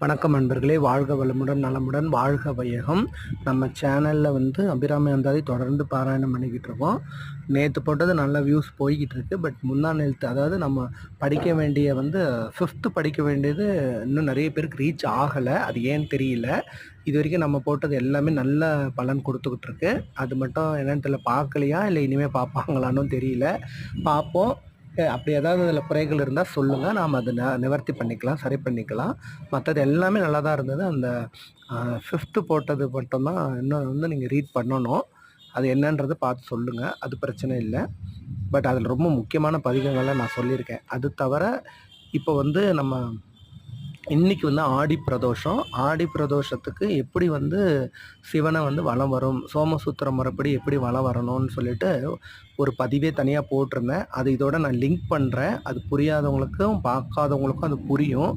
வணக்கம் நண்பர்களே. வாழ்க வளமுடன் நலமுடன் வாழ்க வையகம். நம்ம சேனலில் வந்து அபிராமி அந்தாதி தொடர்ந்து பாராயணம் பண்ணிக்கிட்டு இருக்கோம். நேற்று போட்டது நல்ல வியூஸ் போய்கிட்டு இருக்குது பட் முந்தா நேற்று அதாவது நம்ம படிக்க வேண்டிய வந்து ஃபிஃப்த்து படிக்க வேண்டியது இன்னும் நிறைய பேருக்கு ரீச் ஆகலை. அது ஏன்னு தெரியல. இது வரைக்கும் நம்ம போட்டது எல்லாமே நல்ல பலன் கொடுத்துக்கிட்டு இருக்கு. அது மட்டும் என்னென்னு தெரியல பார்க்கலையா? இல்லை இனிமேல் பார்ப்பாங்களான்னு தெரியல. பார்ப்போம். அப்படி ஏதாவது அதில் குறைகள் இருந்தால் சொல்லுங்கள் நாம் அதை ந நிவர்த்தி பண்ணிக்கலாம் சரி பண்ணிக்கலாம். மற்றது எல்லாமே நல்லா தான் இருந்தது. அந்த ஃபிஃப்த்து போட்டது மட்டும்தான் இன்னும் வந்து நீங்கள் ரீட் பண்ணணும். அது என்னன்றதை பார்த்து சொல்லுங்கள் அது பிரச்சனை இல்லை. பட் அதில் ரொம்ப முக்கியமான பதிகங்களை நான் சொல்லியிருக்கேன். அது தவிர இப்போ வந்து நம்ம இன்னைக்கு வந்து ஆடி பிரதோஷம். ஆடி பிரதோஷத்துக்கு எப்படி வந்து சிவனை வந்து வலம் வரும் சோமசூத்திர முறைப்படி எப்படி வளம் வரணும்னு சொல்லிட்டு ஒரு பதிவே தனியாக போட்டிருந்தேன். அது இதோட நான் லிங்க் பண்ணுறேன் அது புரியாதவங்களுக்கும் பார்க்காதவங்களுக்கும் அது புரியும்.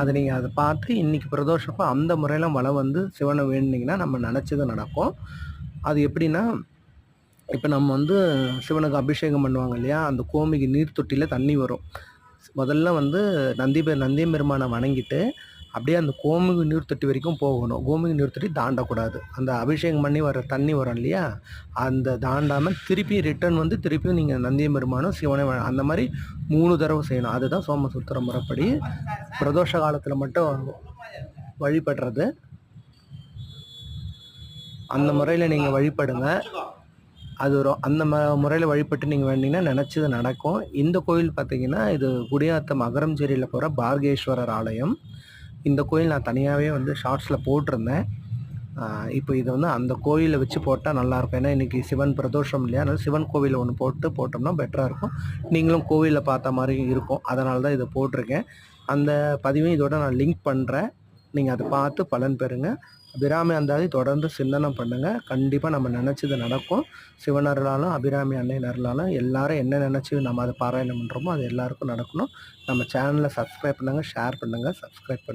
அதை நீங்கள் அதை பார்த்து இன்னைக்கு பிரதோஷப்போ அந்த முறையில் வளம் வந்து சிவனை வேணுனீங்கன்னா நம்ம நினச்சது நடக்கும். அது எப்படின்னா இப்போ நம்ம வந்து சிவனுக்கு அபிஷேகம் பண்ணுவாங்க இல்லையா? அந்த கோமிக்கு நீர் தொட்டியில் தண்ணி வரும். முதல்ல வந்து நந்தி பெ நந்தியம் பெருமானை வணங்கிட்டு அப்படியே அந்த கோமிகு நீர் தொட்டி வரைக்கும் போகணும். கோமிகு நீர் தொட்டி தாண்டக்கூடாது. அந்த அபிஷேகம் பண்ணி வர தண்ணி வரும் இல்லையா? அந்த தாண்டாமல் திருப்பி ரிட்டர்ன் வந்து திருப்பியும் நீங்கள் நந்தியம் பெருமானும் சிவனை அந்த மாதிரி மூணு தடவை செய்யணும். அதுதான் சோமசூத்திர முறைப்படி பிரதோஷ காலத்தில் மட்டும் வழிபடுறது. அந்த முறையில் நீங்கள் வழிபடுங்க. அது ஒரு அந்த ம முறையில் வழிபட்டு நீங்கள் வேண்டிங்கன்னா நினச்சது நடக்கும். இந்த கோயில் பார்த்தீங்கன்னா இது குடியாத்தம் அகரம்சேரியில் போகிற பார்கேஸ்வரர் ஆலயம். இந்த கோயில் நான் தனியாகவே வந்து ஷார்ட்ஸில் போட்டிருந்தேன். இப்போ இது வந்து அந்த கோயிலை வச்சு போட்டால் நல்லாயிருக்கும். ஏன்னா இன்றைக்கி சிவன் பிரதோஷம் இல்லையா? அதனால் சிவன் கோவிலில் ஒன்று போட்டு போட்டோம்னா பெட்டராக இருக்கும். நீங்களும் கோவிலில் பார்த்த மாதிரி இருக்கும். அதனால தான் இதை போட்டிருக்கேன். அந்த பதிவையும் இதோட நான் லிங்க் பண்ணுறேன் நீங்கள் அதை பார்த்து பலன் பெறுங்க. அபிராமி அந்தாதி தொடர்ந்து சிந்தனை பண்ணுங்க. கண்டிப்பாக நம்ம நினச்சது நடக்கும். சிவனர்களாலும் அபிராமி அன்னையனர்களாலும் எல்லாரும் என்ன நினச்சி நம்ம அதை பாராயணம் பண்ணுறோமோ அது எல்லாருக்கும் நடக்கணும். நம்ம சேனலை சப்ஸ்கிரைப் பண்ணுங்கள் ஷேர் பண்ணுங்கள் சப்ஸ்கிரைப் பண்ணுங்கள்